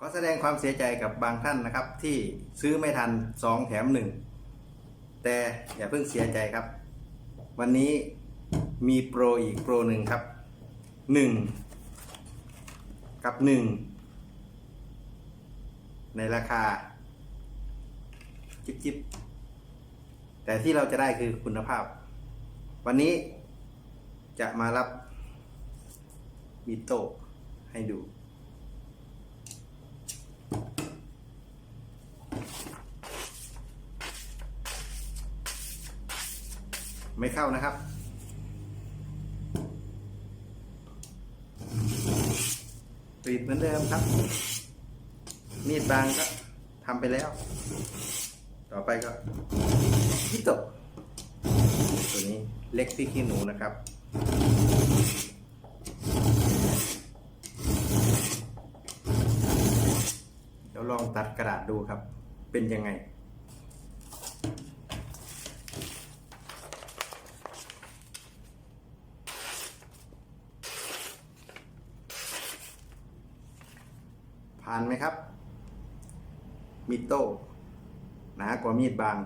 ขอแสดงความเสียใจกับบางท่านนะครับ ที่ซื้อไม่ทัน2แถม1แต่อย่าเพิ่งเสียใจครับ วันนี้มีโปรอีกโปรหนึ่งครับ1กับ1ในราคา จิบจิบแต่ที่เราจะได้คือคุณภาพ วันนี้จะมารับบิโตให้ดู ไม่เข้านะครับปิดเหมือนเดิมครับ มีดบางก็ทำไปแล้ว ต่อไปก็พิโตะตัวนี้เล็กที่ขี้หนูนะครับเดี๋ยวลองตัดกระดาษดูครับ เป็นยังไง ผ่านไหมครับมีดโต้หนากว่ามีดบาง